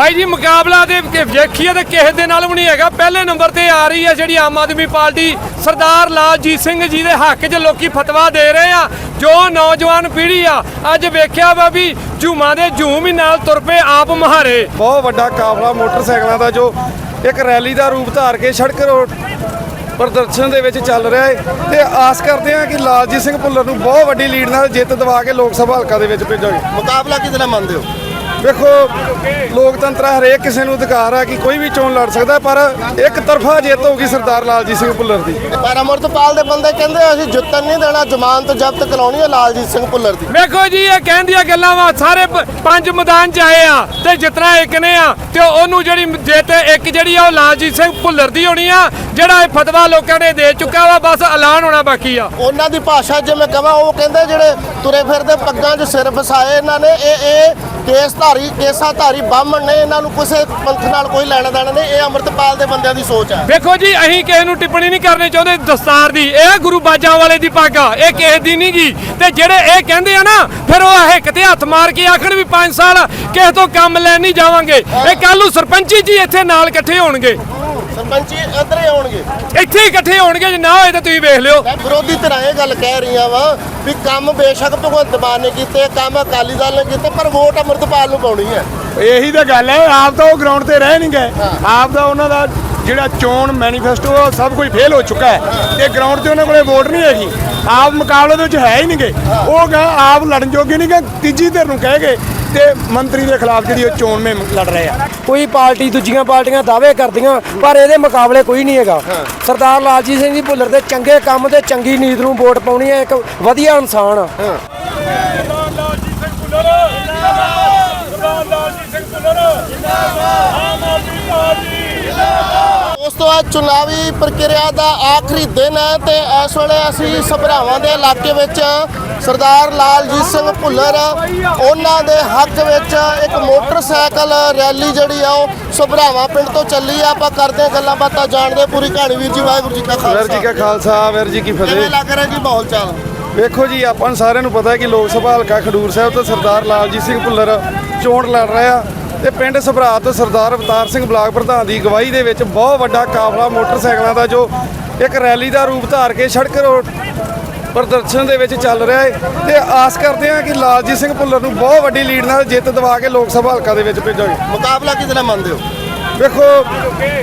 ਭਾਈ ਜੀ ਮੁਕਾਬਲਾ ਦੇ ਕਿ ਵੇਖੀਏ ਤੇ ਕਿਸੇ ਦੇ ਨਾਲ ਵੀ ਨਹੀਂ ਹੈਗਾ। ਪਹਿਲੇ ਨੰਬਰ ਤੇ ਆ ਰਹੀ ਹੈ ਜਿਹੜੀ ਆਮ ਆਦਮੀ ਪਾਰਟੀ ਸਰਦਾਰ ਲਾਲਜੀਤ ਸਿੰਘ ਜੀ ਦੇ ਹੱਕ 'ਚ ਲੋਕੀ ਫਤਵਾ ਦੇ ਰਹੇ ਆ। ਜੋ ਨੌਜਵਾਨ ਪੀੜ੍ਹੀ ਆ ਅੱਜ ਵੇਖਿਆ ਵਾ ਵੀ ਝੂਮਾਂ ਦੇ ਝੂਮ ਹੀ ਨਾਲ ਤੁਰ ਪਏ ਆਪ ਮਹਾਰੇ। ਬਹੁਤ ਵੱਡਾ ਕਾਫਲਾ ਮੋਟਰਸਾਈਕਲਾਂ ਦਾ ਜੋ ਇੱਕ ਰੈਲੀ ਦਾ ਰੂਪ ਧਾਰ ਕੇ ਸੜਕ ਰੋਡ ਪ੍ਰਦਰਸ਼ਨ ਦੇ ਵਿੱਚ ਚੱਲ ਰਿਹਾ ਹੈ ਤੇ ਆਸ ਕਰਦੇ ਹਾਂ ਕਿ ਲਾਲਜੀਤ ਸਿੰਘ ਭੁੱਲਰ ਨੂੰ ਬਹੁਤ ਵੱਡੀ ਲੀਡ ਨਾਲ ਜਿੱਤ ਦਿਵਾ ਕੇ ਲੋਕ ਸਭਾ ਹਲਕਾ ਦੇ ਵਿੱਚ ਭੇਜਾਂਗੇ। ਮੁਕਾਬਲਾ ਕਿਹਦੇ ਨਾਲ ਮੰਨਦੇ ਹੋ? ਵੇਖੋ ਲੋਕਤੰਤਰ ਹਰੇਕ ਕਿਸੇ ਨੂੰ ਅਧਿਕਾਰ ਹੈ ਕਿ ਕੋਈ ਵੀ ਚੋਣ ਲੜ ਸਕਦਾ ਪਰ ਇੱਕ ਤਰਫਾ ਜਿੱਤ ਹੋਊਗੀ ਸਰਦਾਰ ਲਾਲਜੀਤ ਸਿੰਘ ਭੁੱਲਰ ਦੀ। ਪਰ ਅਮਰਤਪਾਲ ਦੇ ਬੰਦੇ ਕਹਿੰਦੇ ਅਸੀਂ ਜਿੱਤਣ ਨਹੀਂ ਦੇਣਾ ਜ਼ਮਾਨਤ ਜ਼ਬਤ ਕਰਾਉਣੀ ਹੈ ਲਾਲਜੀਤ ਸਿੰਘ ਭੁੱਲਰ ਦੀ। ਵੇਖੋ ਜੀ ਇਹ ਕਹਿੰਦੀਆਂ ਗੱਲਾਂ ਵਾ ਸਾਰੇ ਪੰਜ ਮੈਦਾਨ ਚ ਆਏ ਆ ਤੇ ਜਿਤਨਾ ਇੱਕ ਨੇ ਆ ਤੇ ਉਹਨੂੰ ਜਿਹੜੀ ਜਿੱਤ ਇੱਕ ਜਿਹੜੀ ਆ ਉਹ ਲਾਲਜੀਤ ਸਿੰਘ ਭੁੱਲਰ ਦੀ ਹੋਣੀ ਆ ਜਿਹੜਾ ਇਹ ਫਤਵਾ ਲੋਕਾਂ ਨੇ ਦੇ ਚੁੱਕਾ ਵਾ ਬਸ ਐਲਾਨ ਹੋਣਾ ਬਾਕੀ ਆ। ਉਹਨਾਂ ਦੀ ਭਾਸ਼ਾ ਜੇ ਮੈਂ ਕਹਾਂ ਉਹ ਕਹਿੰਦੇ ਜਿਹੜੇ ਤੁਰੇ ਫਿਰਦੇ ਪੱਗਾਂ 'ਚ ਸਿਰ ਫਸਾਏ ਇਹਨਾਂ ਨੇ ਇਹ ਇਹ ਕੇਸ ਧਾਰੀ, ਕੇਸਾ ਧਾਰੀ, ਬਾਹਮਣ ਨੇ ਇਹਨਾਂ ਨੂੰ ਕਿਸੇ ਪੰਥ ਨਾਲ ਕੋਈ ਲੈਣਾ ਦੇਣਾ ਨਹੀਂ, ਇਹ ਅਮਰਤਪਾਲ ਦੇ ਬੰਦਿਆਂ ਦੀ ਸੋਚ ਹੈ। ਵੇਖੋ ਜੀ, ਅਸੀਂ ਕਿਸੇ ਨੂੰ ਟਿੱਪਣੀ ਨਹੀਂ ਕਰਨੀ ਚਾਹੁੰਦੇ, ਦਸਤਾਰ ਦੀ। ਇਹ ਗੁਰੂ ਬਾਜਾਂ ਵਾਲੇ ਦੀ ਪੱਗ ਆ, ਇਹ ਕਿਸੇ ਦੀ ਨਹੀਂ ਗੀ। ਤੇ ਜਿਹੜੇ ਇਹ ਕਹਿੰਦੇ ਆ ਨਾ, ਫਿਰ ਉਹ ਇਹ ਤੇ ਹੱਥ ਮਾਰ ਕੇ ਆਖਣ ਵੀ 5 ਸਾਲ ਕਿਸੇ ਤੋਂ ਕੰਮ ਲੈਣ ਨਹੀਂ ਜਾਵਾਂਗੇ। ਇਹ ਕੱਲ ਨੂੰ ਸਰਪੰਚੀ ਜੀ ਇੱਥੇ ਨਾਲ ਇਕੱਠੇ ਹੋਣਗੇ। ਸਰਪੰਚੀ ਇੱਧਰ ਹੀ ਆਉਣਗੇ। ਇੱਥੇ ਹੀ ਇਕੱਠੇ ਹੋਣਗੇ ਜੇ ਨਾ ਹੋਏ ਤਾਂ ਤੁਸੀਂ ਵੇਖ ਲਿਓ। ਮੈਂ ਵਿਰੋਧੀ ਧਿਰਾਂ ਇਹ ਗੱਲ ਕਹਿ ਰਹੀਆਂ ਵਾ ਵੀ ਕੰਮ ਬੇਸ਼ੱਕ ਭਗਵੰਤ ਮਾਨ ਨੇ ਕੀਤੇ ਕੰਮ ਅਕਾਲੀ ਦਲ ਨੇ ਕੀਤੇ ਪਰ ਵੋਟ ਅਮਰਤਪਾਲ ਨੂੰ ਪਾਉਣੀ ਹੈ। ਇਹੀ ਤਾਂ ਗੱਲ ਹੈ ਆਪ ਤਾਂ ਉਹ ਗਰਾਊਂਡ ਤੇ ਰਹਿ ਨਹੀਂ ਗਏ। ਆਪ ਦਾ ਉਹਨਾਂ ਦਾ ਜਿਹੜਾ ਚੋਣ ਮੈਨੀਫੈਸਟੋ ਉਹ ਸਭ ਕੁਝ ਫੇਲ ਹੋ ਚੁੱਕਾ ਹੈ। ਤੇ ਗਰਾਊਂਡ ਤੇ ਉਹਨਾਂ ਕੋਲੇ ਵੋਟ ਨਹੀਂ ਹੈਗੀ। ਆਪ ਮੁਕਾਬਲੇ ਦੇ ਵਿੱਚ ਹੈ ਹੀ ਨਹੀਂਗੇ ਉਹ ਗਾ ਆਪ ਲੜਨ ਜੋਗੇ ਨਹੀਂ ਗੇ ਤੀਜੀ ਧਿਰ ਨੂੰ ਕਹਿ ਗਏ ਤੇ ਮੰਤਰੀ ਦੇ ਖਿਲਾਫ ਜਿਹੜੀ ਉਹ ਚੋਣ ਮੇ ਲੜ ਰਹੇ ਆ। ਕੋਈ ਪਾਰਟੀ ਦੂਜੀਆਂ ਪਾਰਟੀਆਂ ਦਾਅਵੇ ਕਰਦੀਆਂ ਪਰ ਇਹਦੇ ਮੁਕਾਬਲੇ ਕੋਈ ਨਹੀਂ ਹੈਗਾ। ਸਰਦਾਰ ਲਾਲਜੀਤ ਸਿੰਘ ਜੀ ਭੁੱਲਰ ਦੇ ਚੰਗੇ ਕੰਮ ਤੇ ਚੰਗੀ ਨੀਤ ਨੂੰ ਵੋਟ ਪਾਉਣੀ ਹੈ ਇੱਕ ਵਧੀਆ ਇਨਸਾਨ ਆ। ਉਸ ਤੋਂ ਬਾਅਦ ਚੁਣਾਵੀ ਪ੍ਰਕਿਰਿਆ ਦਾ ਆਖਰੀ ਦਿਨ ਹੈ ਤੇ ਇਸ ਵੇਲੇ ਅਸੀਂ ਸਭਰਾਵਾਂ ਦੇ ਇਲਾਕੇ ਵਿੱਚ ਸਰਦਾਰ ਲਾਲਜੀਤ ਸਿੰਘ ਭੁੱਲਰ ਉਹਨਾਂ ਦੇ ਹੱਕ ਵਿੱਚ ਇੱਕ ਮੋਟਰਸਾਈਕਲ ਰੈਲੀ ਜਿਹੜੀ ਆ ਉਹ ਸਭਰਾਵਾਂ ਪਿੰਡ ਤੋਂ ਚੱਲੀ ਆ। ਆਪਾਂ ਕਰਦੇ ਗੱਲਾਂ ਬਾਤਾਂ ਜਾਣਦੇ ਪੂਰੀ ਕਹਾਣੀ। ਵੀਰ ਜੀ ਵਾਹਿਗੁਰੂ ਜੀ ਕਾ ਵੀਰ ਜੀ ਖਾਲਸਾ ਕਾ ਖਾਲਸਾ ਵੀਰ ਜੀ ਕੀ ਕਿਵੇਂ ਫਤਿਹ ਲੱਗ ਰਿਹਾ ਜੀ ਮਾਹੌਲ ਚਾਲ? ਵੇਖੋ ਜੀ ਆਪਾਂ ਨੂੰ ਸਾਰਿਆਂ ਨੂੰ ਪਤਾ ਹੈ ਕਿ ਲੋਕ ਸਭਾ ਹਲਕਾ ਖਡੂਰ ਸਾਹਿਬ ਤੋਂ ਸਰਦਾਰ ਲਾਲਜੀਤ ਸਿੰਘ ਭੁੱਲਰ ਚੋਣ ਲੜ ਰਹੇ ਆ ਤੇ ਪਿੰਡ ਸਭਰਾ ਤੋਂ ਸਰਦਾਰ ਅਵਤਾਰ ਸਿੰਘ ਬਲਾਕ ਪ੍ਰਧਾਨ ਦੀ ਅਗਵਾਈ ਦੇ ਵਿੱਚ ਬਹੁਤ ਵੱਡਾ ਕਾਫਲਾ ਮੋਟਰਸਾਈਕਲਾਂ ਦਾ ਜੋ ਇੱਕ ਰੈਲੀ ਦਾ ਰੂਪ ਧਾਰ ਕੇ ਸੜਕ ਰੋਡ ਪ੍ਰਦਰਸ਼ਨ ਦੇ ਵਿੱਚ ਚੱਲ ਰਿਹਾ ਹੈ ਤੇ ਆਸ ਕਰਦੇ ਹਾਂ ਕਿ ਲਾਲਜੀਤ ਸਿੰਘ ਭੁੱਲਰ ਨੂੰ ਬਹੁਤ ਵੱਡੀ ਲੀਡ ਨਾਲ ਜਿੱਤ ਦਿਵਾ ਕੇ ਲੋਕ ਸਭਾ ਹਲਕਾ ਦੇ ਵਿੱਚ ਭੇਜਾਂਗੇ। ਮੁਕਾਬਲਾ ਕਿਹਦੇ ਨਾਲ ਮੰਨਦੇ ਹੋ? ਵੇਖੋ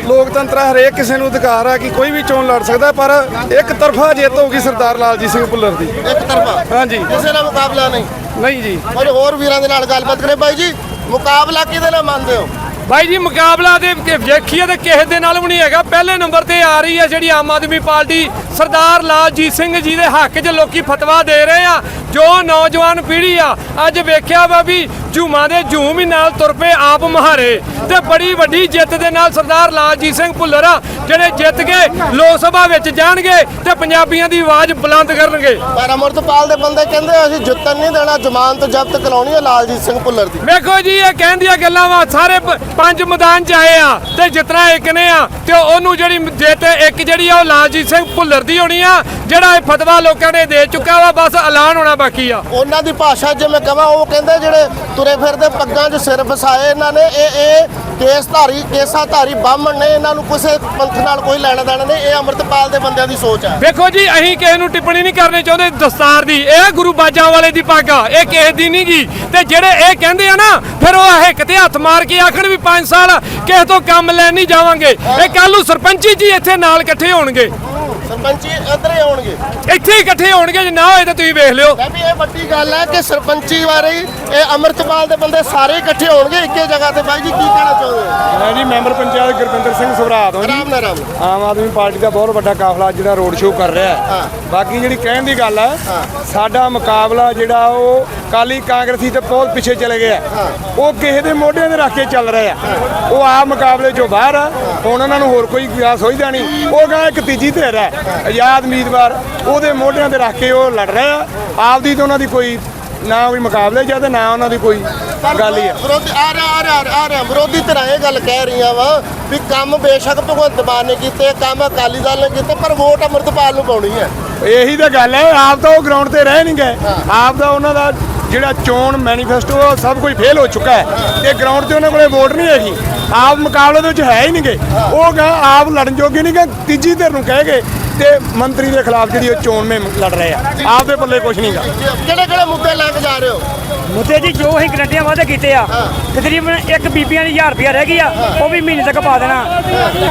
ਲੋਕਤੰਤਰ ਹਰੇਕ ਕਿਸੇ ਨੂੰ ਅਧਿਕਾਰ ਹੈ ਕਿ ਕੋਈ ਵੀ ਚੋਣ ਲੜ ਸਕਦਾ ਪਰ ਇੱਕ ਤਰਫਾ ਜਿੱਤ ਹੋਊਗੀ ਸਰਦਾਰ ਲਾਲਜੀਤ ਸਿੰਘ ਭੁੱਲਰ ਦੀ। ਇੱਕ ਤਰਫਾ? ਹਾਂਜੀ। ਕਿਸੇ ਨਾਲ ਮੁਕਾਬਲਾ ਨਹੀਂ? ਨਹੀਂ ਜੀ। ਔਰ ਹੋਰ ਵੀਰਾਂ ਦੇ ਨਾਲ ਗੱਲਬਾਤ ਕਰੇ ਬਾਈ ਜੀ ਮੁਕਾਬਲਾ ਕਿਹਦੇ ਨਾਲ ਮੰਨਦੇ ਹੋ? ਭਾਈ ਜੀ, ਮੁਕਾਬਲਾ ਦੇ ਕਿ ਵੇਖੀਏ ਤੇ ਕਿਸੇ ਦੇ ਨਾਲ ਵੀ ਨਹੀਂ ਹੈਗਾ। ਪਹਿਲੇ ਨੰਬਰ ਤੇ ਆ ਰਹੀ ਹੈ ਜਿਹੜੀ ਆਮ ਆਦਮੀ ਪਾਰਟੀ ਸਰਦਾਰ ਲਾਲਜੀਤ ਸਿੰਘ ਜੀ ਦੇ ਹੱਕ 'ਚ ਲੋਕੀ ਫਤਵਾ ਦੇ ਰਹੇ ਆ। ਜੋ ਨੌਜਵਾਨ ਪੀੜ੍ਹੀ ਆ ਅੱਜ ਵੇਖਿਆ ਵਾ ਵੀ ਝੂਮਾਂ ਦੇ ਝੂਮ ਹੀ ਨਾਲ ਤੁਰ ਪਏ ਆਪ ਮਹਾਰੇ। ਤੇ ਬੜੀ ਵੱਡੀ ਜਿੱਤ ਦੇ ਨਾਲ ਸਰਦਾਰ ਲਾਲਜੀਤ ਸਿੰਘ ਭੁੱਲਰ ਆ ਜਿਹੜੇ ਜਿੱਤ ਕੇ ਲੋਕ ਸਭਾ ਵਿੱਚ ਜਾਣਗੇ ਤੇ ਪੰਜਾਬੀਆਂ ਦੀ ਆਵਾਜ਼ ਬੁਲੰਦ ਕਰਨਗੇ। ਪਰ ਅਮਰਤਪਾਲ ਦੇ ਬੰਦੇ ਕਹਿੰਦੇ ਅਸੀਂ ਜਿੱਤਣ ਨਹੀਂ ਦੇਣਾ ਜ਼ਮਾਨਤ ਜ਼ਬਤ ਕਰਾਉਣੀ ਹੈ ਲਾਲਜੀਤ ਸਿੰਘ ਭੁੱਲਰ ਦੀ। ਵੇਖੋ ਜੀ ਇਹ ਕਹਿੰਦੀਆਂ ਗੱਲਾਂ ਵਾ ਸਾਰੇ ਪੰਜ ਮੈਦਾਨ ਚ ਆਏ ਆ ਤੇ ਜਿਤਨਾ ਇੱਕ ਨੇ ਆ ਤੇ ਉਹਨੂੰ ਜਿਹੜੀ ਜਿੱਤ ਇੱਕ ਜਿਹੜੀ ਆ ਉਹ ਲਾਲਜੀਤ ਸਿੰਘ ਭੁੱਲਰ ਦੀ ਹੋਣੀ ਆ ਜਿਹੜਾ ਇਹ ਫਤਵਾ ਲੋਕਾਂ ਨੇ ਦੇ ਚੁੱਕਾ ਵਾ ਬਸ ਐਲਾਨ ਹੋਣਾ ਬਾਕੀ ਆ। ਉਹਨਾਂ ਦੀ ਭਾਸ਼ਾ ਜੇ ਮੈਂ ਕਹਾਂ ਉਹ ਕਹਿੰਦੇ ਜਿਹੜੇ ਤੁਰੇ ਫਿਰਦੇ ਪੱਗਾਂ 'ਚ ਸਿਰ ਫਸਾਏ ਇਹਨਾਂ ਨੇ ਇਹ ਇਹ ਕੇਸ ਧਾਰੀ ਕੇਸਾ ਧਾਰੀ ਬਾਹਮਣ ਨੇ ਇਹਨਾਂ ਨੂੰ ਕਿਸੇ ਪੰਥ ਨਾਲ ਕੋਈ ਲੈਣਾ ਦੇਣਾ ਨਹੀਂ ਇਹ ਅਮਰਤਪਾਲ ਦੇ ਬੰਦਿਆਂ ਦੀ ਸੋਚ ਹੈ। ਵੇਖੋ ਜੀ ਅਸੀਂ ਕਿਸੇ ਨੂੰ ਟਿੱਪਣੀ ਨਹੀਂ ਕਰਨੀ ਚਾਹੁੰਦੇ ਦਸਤਾਰ ਦੀ। ਇਹ ਗੁਰੂ ਬਾਜਾਂ ਵਾਲੇ ਦੀ ਪੱਗ ਆ ਇਹ ਕਿਸੇ ਦੀ ਨਹੀਂ ਗੀ ਤੇ ਜਿਹੜੇ ਇਹ ਕਹਿੰਦੇ ਆ ਨਾ ਫਿਰ ਉਹ ਹਿੱਕ ਤੇ ਹੱਥ ਮਾਰ ਕੇ ਆਖਣ ਵੀ 5 ਸਾਲ ਕਿਸੇ ਤੋਂ ਕੰਮ ਲੈਣ ਨਹੀਂ ਜਾਵਾਂਗੇ। ਇਹ ਕੱਲ ਨੂੰ ਸਰਪੰਚੀ ਜੀ ਇੱਥੇ ਨਾਲ ਇਕੱਠੇ ਹੋਣਗੇ। ਸਰਪੰਚੀ ਇੱਧਰ ਹੀ ਆਉਣਗੇ। ਇੱਥੇ ਹੀ ਇਕੱਠੇ ਹੋਣਗੇ ਜੇ ਨਾ ਹੋਏ ਤਾਂ ਤੁਸੀਂ ਵੇਖ ਲਿਓ। ਮੈਂ ਵੀ ਇਹ ਵੱਡੀ ਗੱਲ ਹੈ ਕਿ ਸਰਪੰਚੀ ਬਾਰੇ ਹੀ ਇਹ ਅਮਰਤਪਾਲ ਦੇ ਬੰਦੇ ਸਾਰੇ ਇਕੱਠੇ ਹੋਣਗੇ ਇੱਕੇ ਜਗ੍ਹਾ ਤੇ। ਬਾਈ ਜੀ ਕੀ ਕਹਿਣਾ ਚਾਹੁੰਦੇ ਹੋ ਮੈਂ ਜੀ ਮੈਂਬਰ ਪੰਚਾਇਤ ਗੁਰਪਿੰਦਰ ਸਿੰਘ ਸਭਰਾ ਤੋਂ ਜੀ। ਆਰਾਮ ਨਾਲ ਆਰਾਮ ਨਾਲ। ਆਮ ਆਦਮੀ ਪਾਰਟੀ ਦਾ ਬਹੁਤ ਵੱਡਾ ਕਾਫਲਾ ਜਿਹੜਾ ਰੋਡ ਸ਼ੋਅ ਕਰ ਰਿਹਾ ਹੈ। ਬਾਕੀ ਜਿਹੜੀ ਕਹਿਣ ਦੀ ਗੱਲ ਹੈ। ਸਾਡਾ ਮੁਕਾਬਲਾ ਜਿਹੜਾ ਉਹ ਕਾਲੀ ਕਾਂਗਰਸੀ ਤੇ ਬਹੁਤ ਪਿੱਛੇ ਚਲੇ ਗਿਆ ਉਹ ਕਿਸੇ ਦੇ ਮੋਢਿਆਂ ਤੇ ਰੱਖ ਕੇ ਚੱਲ ਰਹੇ ਆ। ਉਹ ਆ ਮੁਕਾਬਲੇ ਚੋਂ ਬਾਹਰ ਆ। ਹੁਣ ਉਹਨਾਂ ਨੂੰ ਹੋਰ ਕੋਈ ਗਿਆ ਸੋਚਦਾ ਨਹੀਂ ਉਹ ਗਾ ਇੱਕ ਤੀਜੀ ਧਿਰ ਹੈ ਆਜ਼ਾਦ ਉਮੀਦਵਾਰ। ਉਹਦੇ ਮੋਢਿਆਂ ਤੇ ਰੱਖ ਕੇ ਉਹ ਲੜ ਰਹੇ ਆ। ਆਪਦੀ ਤੇ ਉਹਨਾਂ ਦੀ ਕੋਈ ਨਾ ਕੋਈ ਮੁਕਾਬਲੇ ਜਾਂ ਤੇ ਨਾ ਉਹਨਾਂ ਦੀ ਕੋਈ ਗੱਲ ਹੀ ਆ। ਵਿਰੋਧੀ ਆ ਰਿਹਾ ਆ ਰਿਹਾ ਆ ਰਿਹਾ। ਵਿਰੋਧੀ ਧਿਰਾਂ ਇਹ ਗੱਲ ਕਹਿ ਰਹੀਆਂ ਵਾ ਵੀ ਕੰਮ ਬੇਸ਼ੱਕ ਭਗਵੰਤ ਮਾਨ ਨੇ ਕੀਤੇ ਕੰਮ ਅਕਾਲੀ ਦਲ ਨੇ ਕੀਤੇ ਪਰ ਵੋਟ ਅਮਰਤਪਾਲ ਨੂੰ ਪਾਉਣੀ ਹੈ। ਇਹੀ ਤਾਂ ਗੱਲ ਹੈ ਆਪ ਤਾਂ ਉਹ ਗਰਾਊਂਡ ਤੇ ਰਹਿ ਨਹੀਂ ਗਏ। ਆਪ ਦਾ ਉਹਨਾਂ ਦਾ ਜਿਹੜਾ ਚੋਣ ਮੈਨੀਫੈਸਟੋ ਆ, ਉਹ ਸਭ ਕੁਝ ਫੇਲ ਹੋ ਚੁੱਕਾ ਹੈ। ਤੇ ਗਰਾਊਂਡ ਤੇ ਉਹਨਾਂ ਕੋਲੇ ਵੋਟ ਨਹੀਂ ਹੈਗੀ। ਆਪ ਮੁਕਾਬਲੇ ਦੇ ਵਿੱਚ ਹੈ ਹੀ ਨਹੀਂਗੇ। ਉਹ ਗਾ ਆਪ ਲੜਨ ਜੋਗੇ ਨਹੀਂ ਗਾ ਤੀਜੀ ਧਿਰ ਨੂੰ ਕਹੇਗੇ ਤੇ ਮੰਤਰੀ ਦੇ ਖਿਲਾਫ ਜਿਹੜੀ ਉਹ ਚੋਣ ਮੇ ਲੜ ਰਹੇ ਆ। ਆਪ ਦੇ ਪੱਲੇ ਕੁਝ ਨਹੀਂਗਾ। ਕਿਹੜੇ ਕਿਹੜੇ ਮੁੱਦੇ ਲੈ ਕੇ ਜਾ ਰਹੇ ਹੋ? ਮੁੱਦੇ ਜੀ ਜੋ ਅਸੀਂ ਗਰੰਟੀਆਂ ਵਾਅਦੇ ਕੀਤੇ ਆ ਤਕਰੀਬਨ ਇੱਕ ਬੀਬੀਆਂ ਦੀ 1000 ਰੁਪਇਆ ਰਹਿ ਗਈ ਆ ਉਹ ਵੀ ਮਹੀਨੇ ਤੱਕ ਪਾ ਦੇਣਾ।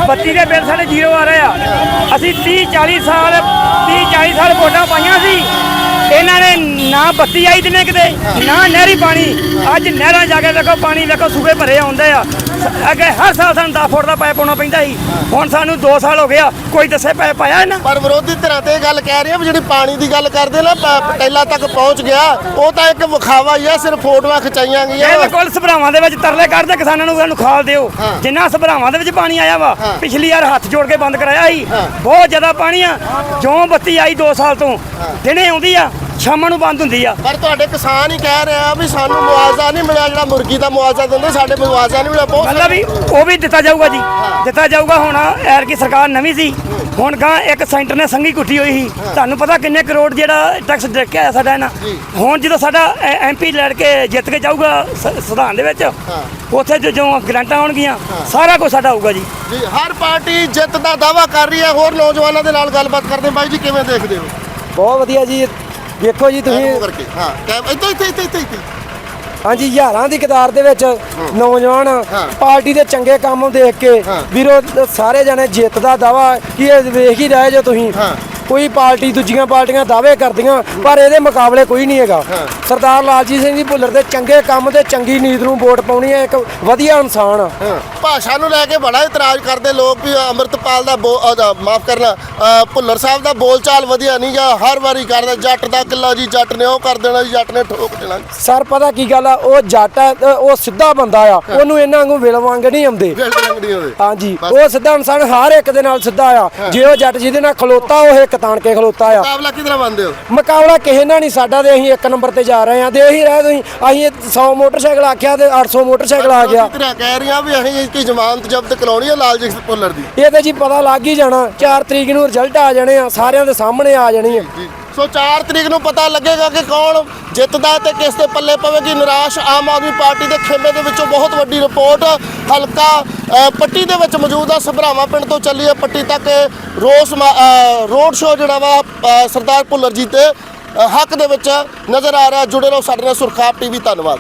ਬੱਤੀ ਦੇ ਬਿੱਲ ਸਾਡੇ ਜ਼ੀਰੋ ਆ ਰਹੇ ਆ। ਅਸੀਂ 30 40 ਸਾਲ 30 40 ਸਾਲ ਵੋਟਾਂ ਪਾਈਆਂ ਸੀ। ਇਹਨਾਂ ਨੇ ਨਾ ਬੱਤੀ ਆਈ ਦਿਨੇ ਕਿਤੇ, ਨਾ ਨਹਿਰੀ ਪਾਣੀ। ਅੱਜ ਨਹਿਰਾਂ ਜਾ ਕੇ ਦੇਖੋ ਪਾਣੀ ਦੇਖੋ ਸੂਬੇ ਭਰੇ ਆਉਂਦੇ ਆ। ਅੱਗੇ ਹਰ ਸਾਲ ਸਾਨੂੰ 10 ਫੁੱਟ ਦਾ ਪਾਇਪ ਪਾਉਣਾ ਪੈਂਦਾ ਸੀ। ਹੁਣ ਸਾਨੂੰ 2 ਸਾਲ ਹੋ ਗਿਆ ਕੋਈ ਦੱਸੇ ਪਾਇਪ ਪਾਇਆ ਇਹਨਾਂ? ਪਰ ਵਿਰੋਧੀ ਧਿਰਾਂ ਤੇ ਇਹ ਗੱਲ ਕਹਿ ਰਹੀ ਆ ਵੀ ਜਿਹੜੀ ਪਾਣੀ ਦੀ ਗੱਲ ਕਰਦੇ ਨਾ ਪ- ਪਟੇਲਾ ਤੱਕ ਪਹੁੰਚ ਗਿਆ ਉਹ ਤਾਂ ਇੱਕ ਵਿਖਾਵਾ ਹੀ ਆ ਸਿਰਫ ਫੋਟੋਆਂ ਖਿਚਾਈਆਂ ਗਈਆਂ। ਬਿਲਕੁਲ ਸਭਰਾਵਾਂ ਦੇ ਵਿੱਚ ਤਰਲੇ ਕੱਢਦੇ ਕਿਸਾਨਾਂ ਨੂੰ ਸਾਨੂੰ ਖਾਲ ਦਿਓ। ਜਿੰਨਾ ਸਭਰਾਵਾਂ ਦੇ ਵਿੱਚ ਪਾਣੀ ਆਇਆ ਵਾ ਪਿਛਲੀ ਵਾਰ ਹੱਥ ਜੋੜ ਕੇ ਬੰਦ ਕਰਾਇਆ ਸੀ। ਬਹੁਤ ਜ਼ਿਆਦਾ ਪਾਣੀ ਆ। ਜਿਉਂ ਬੱਤੀ ਆਈ 2 ਸਾਲ ਤੋਂ। ਦਿਨੇ ਆਉਂਦੀ ਆ ਸ਼ਾਮਾਂ ਨੂੰ ਬੰਦ ਹੁੰਦੀ ਆ। ਪਰ ਤੁਹਾਡੇ ਕਿਸਾਨ ਹੀ ਕਹਿ ਰਹੇ ਆ ਵੀ ਸਾਨੂੰ ਮੁਆਵਜ਼ਾ ਨਹੀਂ ਮਿਲਿਆ ਜਿਹੜਾ ਮੁਰਗੀ ਦਾ ਮੁਆਵਜ਼ਾ ਦਿੰਦੇ ਸਾਡੇ ਮੁਆਵਜ਼ਾ ਨਹੀਂ ਮਿਲਿਆ ਬਹੁਤ ਮਤਲਬ ਵੀ ਉਹ ਵੀ ਦਿੱਤਾ ਜਾਊਗਾ ਜੀ। ਦਿੱਤਾ ਜਾਊਗਾ ਹੁਣ ਐਰ ਕੀ ਸਰਕਾਰ ਨਵੀਂ ਸੀ। ਹੁਣ ਗਾਂ ਇੱਕ ਸੈਂਟਰ ਨੇ ਸੰਗੀ ਕੁੱਟੀ ਹੋਈ ਸੀ। ਤੁਹਾਨੂੰ ਪਤਾ ਕਿੰਨੇ ਕਰੋੜ ਜਿਹੜਾ ਟੈਕਸ ਦੇ ਕੇ ਆਇਆ ਸਾਡਾ ਇਹਨਾਂ। ਹੁਣ ਜਦੋਂ ਸਾਡਾ ਐਮਪੀ ਲੜ ਕੇ ਜਿੱਤ ਕੇ ਜਾਊਗਾ ਸੰਵਿਧਾਨ ਦੇ ਵਿੱਚ ਉੱਥੇ ਜੋ- ਜੋ ਗਰੰਟਾਂ ਆਉਣਗੀਆਂ ਸਾਰਾ ਕੁਝ ਸਾਡਾ ਹੋਊਗਾ ਜੀ। ਜੀ ਹਰ ਪਾਰਟੀ ਜਿੱਤ ਦਾ ਦਾਵਾ ਕਰ ਰਹੀ ਹੈ। ਹੋਰ ਨੌਜਵਾਨਾਂ ਦੇ ਨਾਲ ਗੱਲਬਾਤ ਕਰਦੇ ਬਾਈ ਜੀ ਕਿਵੇਂ ਦੇਖਦੇ ਹੋ? ਬਹੁਤ ਵਧੀਆ ਜੀ। ਵੇਖੋ ਜੀ ਤੁਸੀਂ। ਕਰਕੇ ਹਾਂ ਕੈਮ ਇੱਥੇ ਇੱਥੇ ਇੱਥੇ ਇੱਥੇ ਇੱਥੇ। ਹਾਂਜੀ ਹਜ਼ਾਰਾਂ ਦੀ ਕਤਾਰ ਦੇ ਵਿੱਚ ਨੌਜਵਾਨ ਪਾਰਟੀ ਦੇ ਚੰਗੇ ਕੰਮ ਦੇਖ ਕੇ ਵੀਰੋ ਸਾਰੇ ਜਣੇ ਜਿੱਤ ਦਾ ਦਾਵਾ ਕੀ ਇਹ ਵੇਖ ਹੀ ਰਹੇ ਜੋ ਤੁਸੀਂ। ਕੋਈ ਪਾਰਟੀ ਦੂਜੀਆਂ ਪਾਰਟੀਆਂ ਦਾਅਵੇ ਕਰਦੀਆਂ ਪਰ ਇਹਦੇ ਮੁਕਾਬਲੇ ਕੋਈ ਨਹੀਂ ਹੈਗਾ। ਸਰਦਾਰ ਲਾਲਜੀਤ ਸਿੰਘ ਜੀ ਭੁੱਲਰ ਦੇ ਚੰਗੇ ਕੰਮ ਤੇ ਚੰਗੀ ਨੀਤ ਨੂੰ ਵੋਟ ਪਾਉਣੀ ਹੈ ਇੱਕ ਵਧੀਆ ਇਨਸਾਨ ਆ। ਭਾਸ਼ਾ ਨੂੰ ਲੈ ਕੇ ਬੜਾ ਇਤਰਾਜ਼ ਕਰਦੇ ਲੋਕ ਵੀ ਅੰਮ੍ਰਿਤਪਾਲ ਦਾ ਮਾਫ ਕਰਨਾ ਭੁੱਲਰ ਸਾਹਿਬ ਦਾ ਬੋਲਚਾਲ ਵਧੀਆ ਨਹੀਂ ਗਾ ਹਰ ਵਾਰੀ ਕਰਦਾ ਜੱਟ ਦਾ ਕਿੱਲਾ ਜੀ ਜੱਟ ਨੇ ਉਹ ਕਰ ਦੇਣਾ ਜੀ ਜੱਟ ਨੇ ਠੋਕ ਦੇਣਾ ਸਰ ਪਤਾ ਕੀ ਗੱਲ ਆ ਉਹ ਜੱਟ ਹੈ ਤੇ ਉਹ ਸਿੱਧਾ ਬੰਦਾ ਆ ਉਹਨੂੰ ਇਹਨਾਂ ਵਾਂਗੂ ਵਿਲ ਵਾਂਗ ਨਹੀਂ ਆਉਂਦੇ। ਹਾਂਜੀ। ਉਹ ਸਿੱਧਾ ਇਨਸਾਨ ਹਰ ਇੱਕ ਦੇ ਨਾਲ ਸਿੱਧਾ ਆ। ਜੇ ਉਹ ਜੱਟ ਜਿਹਦੇ ਨਾਲ ਖਲੋਤਾ ਉਹ ਇੱਕ ਤਾਣ ਕੇ ਖਲੋਤਾ ਆ। ਮੁਕਾਬਲਾ ਕਿਧਰ ਮੰਨਦੇ ਹੋ? ਮੁਕਾਬਲਾ ਕਿਸੇ ਨਾਲ ਨਹੀਂ ਸਾਡਾ ਤੇ ਅਸੀਂ ਇੱਕ ਨੰਬਰ ਤੇ ਜਾ ਰਹੇ ਹਾਂ। ਤੇ ਇਹੀ ਰਹਿ ਤੁਸੀਂ ਅਸੀਂ 100 ਮੋਟਰਸਾਈਕਲ ਆਖਿਆ ਤੇ 800 ਮੋਟਰਸਾਈਕਲ ਆ ਗਿਆ। ਕਿਧਰ ਕਹਿ ਰਹੀਆਂ ਵੀ ਅਸੀਂ ਇਸ ਦੀ ਜ਼ਮਾਨਤ ਜ਼ਬਤ ਕਰਾਉਣੀ ਹੈ ਲਾਲਜੀਤ ਭੁੱਲਰ ਦੀ? ਇਹ ਤੇ ਜੀ ਪਤਾ ਲੱਗ ਹੀ ਜਾਣਾ 4 ਤਰੀਕ ਨੂੰ ਰਿਜ਼ਲਟ ਆ ਜਾਣੇ ਆ ਸਾਰਿਆਂ ਦੇ ਸਾਹਮਣੇ ਆ ਜਾਣੀ ਆ। ਜੀ। ਸੋ 4 ਤਰੀਕ ਨੂੰ ਪਤਾ ਲੱਗੇਗਾ ਕਿ ਕੌਣ ਜਿੱਤਦਾ ਹੈ ਤੇ ਕਿਸ ਦੇ ਪੱਲੇ ਪਵੇਗੀ। ਨਿਰਾਸ਼ ਆਮ ਆਦਮੀ ਪਾਰਟੀ ਦੇ ਖੇਮੇ ਦੇ ਵਿੱਚੋਂ ਬਹੁਤ ਵੱਡੀ ਰਿਪੋਰਟ ਹਲਕਾ ਪੱਟੀ ਦੇ ਵਿੱਚ ਮੌਜੂਦ ਆ। ਸਭਰਾਵਾਂ ਪਿੰਡ ਤੋਂ ਚੱਲੀ ਹੈ ਪੱਟੀ ਤੱਕ ਰੋਸ ਰੋਡ ਸ਼ੋਅ ਜਿਹੜਾ ਵਾ ਸਰਦਾਰ ਭੁੱਲਰ ਜੀ ਤੇ ਹੱਕ ਦੇ ਵਿੱਚ ਨਜ਼ਰ ਆ ਰਿਹਾ। ਜੁੜੇ ਰਹੋ ਸਾਡੇ ਨਾਲ ਸੁਰਖਾਬ ਟੀਵੀ, ਧੰਨਵਾਦ।